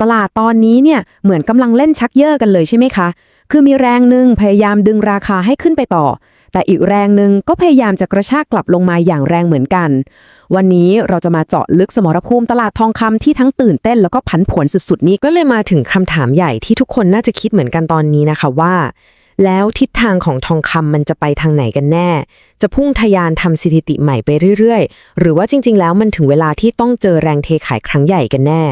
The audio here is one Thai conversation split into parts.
ตลาดตอนนี้เนี่ยเหมือนกำลังเล่นชักเย่อกันเลยใช่ไหมคะ คือมีแรงหนึ่งพยายามดึงราคาให้ขึ้นไปต่อ แต่อีกแรงหนึ่งก็พยายามจะกระชากกลับลงมาอย่างแรงเหมือนกัน วันนี้เราจะมาเจาะลึกสมรภูมิตลาดทองคำที่ทั้งตื่นเต้นแล้วก็ผันผวนสุดๆนี้ก็เลยมาถึงคำถามใหญ่ที่ทุกคนน่าจะคิดเหมือนกันตอนนี้นะคะว่า แล้วทิศทางของทองคำมันจะไปทางไหนกันแน่ จะพุ่งทะยานทำสถิติใหม่ไปเรื่อยๆ หรือว่าจริง ๆ แล้วมันถึงเวลาที่ต้องเจอแรงเทขายครั้งใหญ่กันแน่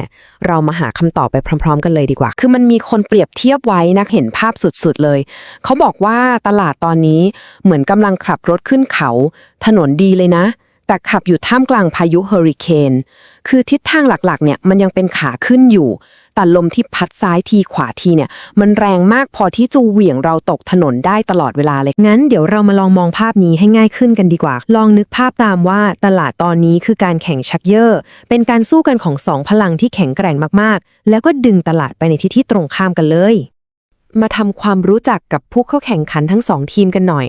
เรามาหาคำตอบไปพร้อม ๆ กันเลยดีกว่า คือมันมีคนเปรียบเทียบไว้นะเห็นภาพสุดๆเลย เขาบอกว่าตลาดตอนนี้เหมือนกำลังขับรถขึ้นเขา ถนนดีเลยนะ แต่ขับอยู่ท่ามกลางพายุเฮอริเคน คือทิศทางหลักๆ เนี่ยมันยังเป็นขาขึ้นอยู่ แต่ลมที่พัดซ้ายทีขวาทีเนี่ย มันแรงมากพอที่จะเหวี่ยงเราตกถนนได้ตลอดเวลาเลย งั้นเดี๋ยวเรามาลองมองภาพนี้ให้ง่ายขึ้นกันดีกว่า ลองนึกภาพตามว่าตลาดตอนนี้คือการแข่งชักเยอร์เป็นการสู้กันของสองพลังที่แข็งแกร่งมากๆ แล้วก็ดึงตลาดไปในทิศที่ตรงข้ามกันเลย มาทำความรู้จักกับผู้เข้าแข่งขันทั้งสองทีมกันหน่อย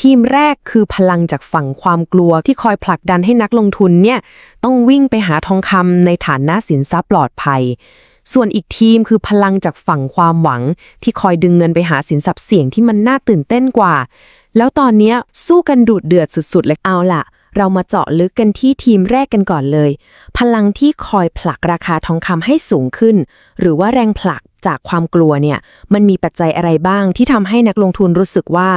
ทีมแรกคือพลังจากฝั่งความกลัวที่คอยผลักดันให้นักลงทุนเนี่ยต้องวิ่งไปหาทองคำในฐานนะสินทรัพย์ปลอดภัย ส่วนอีกทีมคือพลังจากฝั่งความหวัง ที่คอยดึงเงินไปหาสินทรัพย์เสี่ยงที่มันน่าตื่นเต้นกว่า แล้วตอนนี้สู้กันดุเดือดสุดๆเลยเอาล่ะเรามาเจาะลึกกันที่ทีมแรกกันก่อนเลย พลังที่คอยผลักราคาทองคำให้สูงขึ้น หรือว่าแรงผลักจากความกลัวเนี่ย มันมีปัจจัยอะไรบ้างที่ทำให้นักลงทุนรู้สึกว่า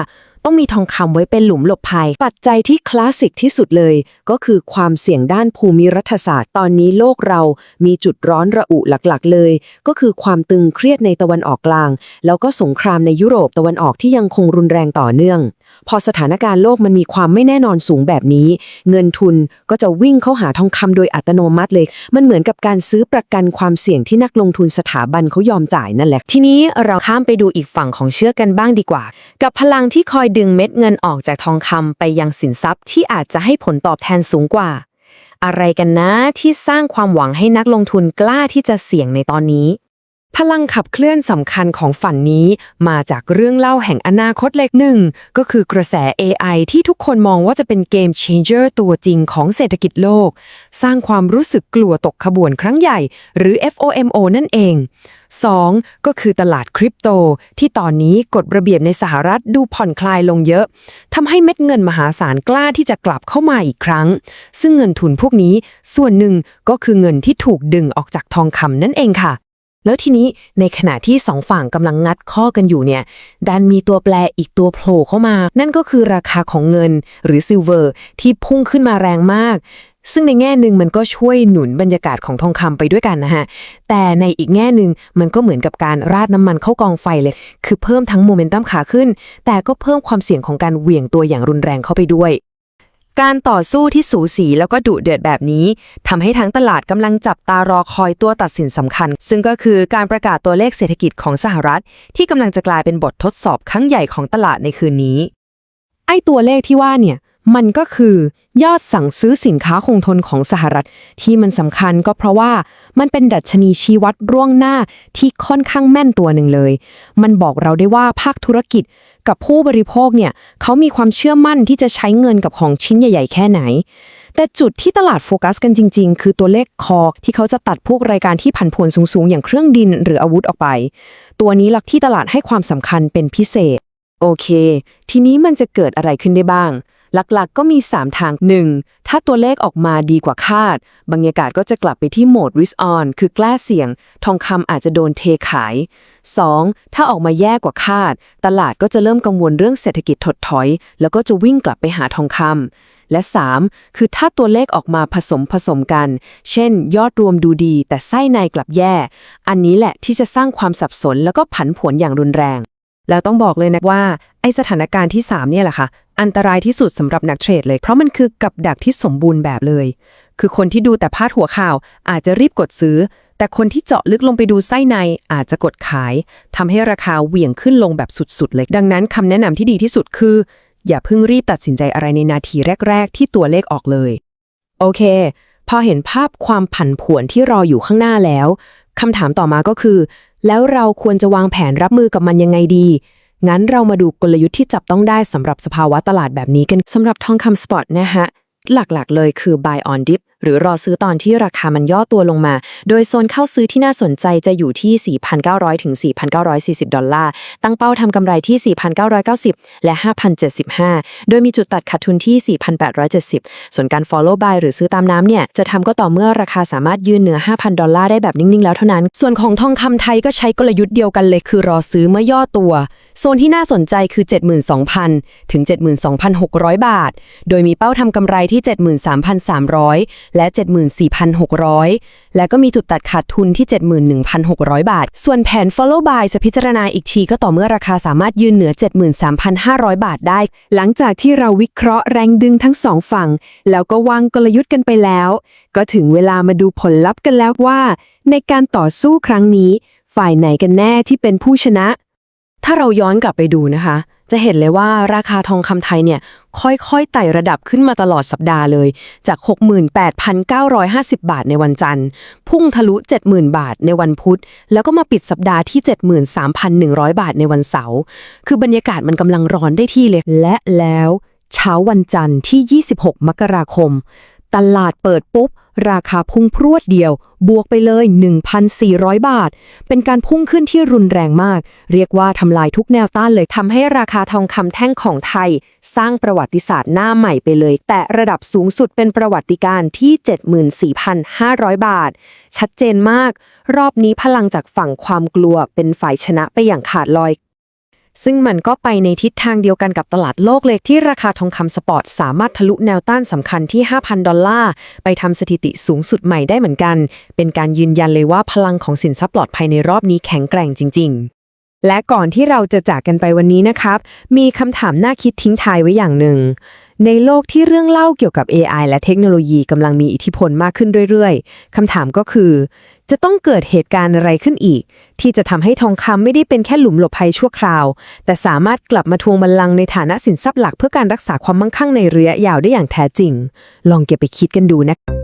ต้องมีทองคำไว้เป็นหลุมหลบภัย ปัจจัยที่คลาสสิกที่สุดเลย ก็คือความเสี่ยงด้านภูมิรัฐศาสตร์ ตอนนี้โลกเรามีจุดร้อนระอุหลักๆ เลย ก็คือความตึงเครียดในตะวันออกกลาง แล้วก็สงครามในยุโรปตะวันออกที่ยังคงรุนแรงต่อเนื่อง พอสถานการณ์โลกมันมีความไม่แน่นอนสูงแบบนี้ เงินทุนก็จะวิ่งเข้าหาทองคำโดยอัตโนมัติเลย มันเหมือนกับการซื้อประกันความเสี่ยงที่นักลงทุนสถาบันเขายอมจ่ายนั่นแหละ ทีนี้เราข้ามไปดูอีกฝั่งของเชื่อกกันบ้างดีกว่า กับพลังที่คอยดึงเม็ดเงินออกจากทองคำไปยังสินทรัพย์ที่อาจจะให้ผลตอบแทนสูงกว่า อะไรกันนะที่สร้างความหวังให้นักลงทุนกล้าที่จะเสี่ยงในตอนนี้ พลังขับเคลื่อนสำคัญของฝันนี้ มาจากเรื่องเล่าแห่งอนาคตเล็กหนึ่ง ก็คือกระแส AI ที่ทุกคนมองว่าจะเป็นเกม changer ตัวจริงของเศรษฐกิจโลก สร้างความรู้สึกกลัวตกขบวนครั้งใหญ่ หรือ FOMO นั่นเอง 2. ก็คือตลาดคริปโต ที่ตอนนี้กฎระเบียบในสหรัฐดูผ่อนคลายลงเยอะทำให้เม็ดเงินมหาศาลกล้าที่จะกลับเข้ามาอีกครั้ง ซึ่งเงินทุนพวกนี้ส่วนหนึ่งก็คือเงินที่ถูกดึงออกจากทองคำนั่นเองค่ะ แล้วทีนี้ในขณะที่สองฝั่งกำลังงัดข้อกันอยู่เนี่ย ดันมีตัวแปรอีกตัวโผล่เข้ามา นั่นก็คือราคาของเงินหรือซิลเวอร์ที่พุ่งขึ้นมาแรงมาก ซึ่งในแง่หนึ่งมันก็ช่วยหนุนบรรยากาศของทองคำไปด้วยกันนะฮะ แต่ในอีกแง่หนึ่งมันก็เหมือนกับการราดน้ำมันเข้ากองไฟเลย คือเพิ่มทั้งโมเมนตัมขาขึ้น แต่ก็เพิ่มความเสี่ยงของการเหวี่ยงตัวอย่างรุนแรงเข้าไปด้วย การต่อสู้ที่สูสีแล้วก็ดุเดือดแบบนี้ทำให้ทั้งตลาดกำลังจับตารอคอยตัวตัดสินสำคัญ ซึ่งก็คือการประกาศตัวเลขเศรษฐกิจของสหรัฐ ที่กำลังจะกลายเป็นบททดสอบครั้งใหญ่ของตลาดในคืนนี้ ไอ้ตัวเลขที่ว่าเนี่ย มันก็คือยอดสั่งซื้อสินค้าคงทนของสหรัฐ ที่มันสำคัญก็เพราะว่ามันเป็นดัชนีชี้วัดร่วงหน้าที่ค่อนข้างแม่นตัวหนึ่งเลย มันบอกเราได้ว่าภาคธุรกิจกับผู้บริโภคเนี่ยเขามีความเชื่อมั่นที่จะใช้เงินกับของชิ้นใหญ่ ๆ แค่ไหน แต่จุดที่ตลาดโฟกัสกันจริง ๆ คือตัวเลขคอที่เขาจะตัดพวกรายการที่ผันผวนสูง ๆ อย่างเครื่องดินหรืออาวุธออกไป ตัวนี้หลักที่ตลาดให้ความสำคัญเป็นพิเศษ โอเค ทีนี้มันจะเกิดอะไรขึ้นได้บ้าง หลักๆ ก็มี 3 ทาง 1. ถ้าตัวเลขออกมาดีกว่าคาด บรรยากาศก็จะกลับไปที่โหมด risk on คือกล้าเสี่ยง ทองคำอาจจะโดนเทขาย 2. ถ้าออกมาแย่กว่าคาด ตลาดก็จะเริ่มกังวลเรื่องเศรษฐกิจถดถอย แล้วก็จะวิ่งกลับไปหาทองคำและ 3. คือถ้าตัวเลขออกมาผสมผสมกัน เช่น ยอดรวมดูดี แต่ไส้ในกลับแย่ อันนี้แหละที่จะสร้างความสับสนแล้วก็ผันผวนอย่างรุนแรง แล้วต้องบอกเลยนะว่า ไอสถานการณ์ที่ 3 เนี่ยแหละค่ะ อันตรายที่สุดสำหรับนักเทรดเลย เพราะมันคือกับดักที่สมบูรณ์แบบเลย คือคนที่ดูแต่พาดหัวข่าว อาจจะรีบกดซื้อ แต่คนที่เจาะลึกลงไปดูไส้ในอาจจะกดขายทำให้ราคาเหวี่ยงขึ้นลงแบบสุดๆเลย ดังนั้นคำแนะนำที่ดีที่สุดคือ อย่าเพิ่งรีบตัดสินใจอะไรในนาทีแรก ๆ ที่ตัวเลขออกเลย โอเค พอเห็นภาพความผันผวนที่รออยู่ข้างหน้าแล้วคำถามต่อมาก็คือ แล้วเราควรจะวางแผนรับมือกับมันยังไงดี งั้นเรามาดูกลยุทธ์ที่จับต้องได้สำหรับสภาวะตลาดแบบนี้กันสำหรับทองคำสปอตนะฮะหลักๆ เลยคือ buy on dip หรือรอซื้อตอนที่ราคามันย่อตัวลงมา โดยโซนเข้าซื้อที่น่าสนใจจะอยู่ที่ 4,900 ถึง 4,940 ดอลลาร์ ตั้งเป้าทำกำไรที่ 4,990 และ 5,075 โดยมีจุดตัดขาดทุนที่ 4,870 ส่วนการ follow buy หรือซื้อตามน้ำเนี่ยจะทำก็ต่อเมื่อราคาสามารถยืนเหนือ 5,000 ดอลลาร์ได้แบบนิ่ง ๆ แล้วเท่านั้น ส่วนของทองคำไทยก็ใช้กลยุทธ์เดียวกันเลยคือรอซื้อเมื่อย่อตัว โซนที่น่าสนใจคือ 72,000 ถึง 72,600 บาท โดยมีเป้าทำกำไรที่ 73,300และ 74,600 และก็มีจุดตัดขาดทุนที่ 71,600 บาท ส่วนแผน follow by จะพิจารณาอีกทีก็ต่อเมื่อราคาสามารถยืนเหนือ 73,500 บาทได้ หลังจากที่เราวิเคราะห์แรงดึงทั้งสองฝั่ง แล้วก็วางกลยุทธ์กันไปแล้ว ก็ถึงเวลามาดูผลลัพธ์กันแล้วว่า ในการต่อสู้ครั้งนี้ ฝ่ายไหนกันแน่ที่เป็นผู้ชนะ ถ้าเราย้อนกลับไปดูนะคะ จะเห็นเลยว่าราคาทองคำไทยเนี่ยค่อยๆไต่ระดับขึ้นมาตลอดสัปดาห์เลย จาก 68,950 บาทในวันจันทร์ พุ่งทะลุ 70,000 บาทในวันพุธ แล้วก็มาปิดสัปดาห์ที่ 73,100 บาทในวันเสาร์ คือบรรยากาศมันกำลังร้อนได้ที่เลย และแล้วเช้าวันจันทร์ที่ 26 มกราคม ตลาดเปิดปุ๊บ ราคาพุ่งพรวดเดียว บวกไปเลย 1,400 บาท เป็นการพุ่งขึ้นที่รุนแรงมาก เรียกว่าทำลายทุกแนวต้านเลยทำให้ราคาทองคำแท่งของไทย สร้างประวัติศาสตร์หน้าใหม่ไปเลย แต่ระดับสูงสุดเป็นประวัติการณ์ที่ 74,500 บาท ชัดเจนมาก รอบนี้พลังจากฝั่งความกลัวเป็นฝ่ายชนะไปอย่างขาดลอย ซึ่งมันก็ไปในทิศทางเดียวกันกับตลาดโลกเลยที่ราคาทองคำสปอร์ตสามารถทะลุแนวต้านสำคัญที่ 5,000 ดอลลาร์ ไปทำสถิติสูงสุดใหม่ได้เหมือนกัน เป็นการยืนยันเลยว่าพลังของสินทรัพย์ปลอดภัยในรอบนี้แข็งแกร่งจริง ๆ และก่อนที่เราจะจากกันไปวันนี้นะครับ มีคำถามน่าคิดทิ้งท้ายไว้อย่างหนึ่ง ในโลกที่เรื่องเล่าเกี่ยวกับ AI และเทคโนโลยีกำลังมีอิทธิพลมากขึ้นเรื่อยๆ คำถามก็คือ จะต้องเกิดเหตุการณ์อะไรขึ้นอีก ที่จะทำให้ทองคำไม่ได้เป็นแค่หลุมหลบภัยชั่วคราว แต่สามารถกลับมาทวงบัลลังก์ในฐานะสินทรัพย์หลักเพื่อการรักษาความมั่งคั่งในระยะยาวได้อย่างแท้จริง ลองเก็บไปคิดกันดูนะ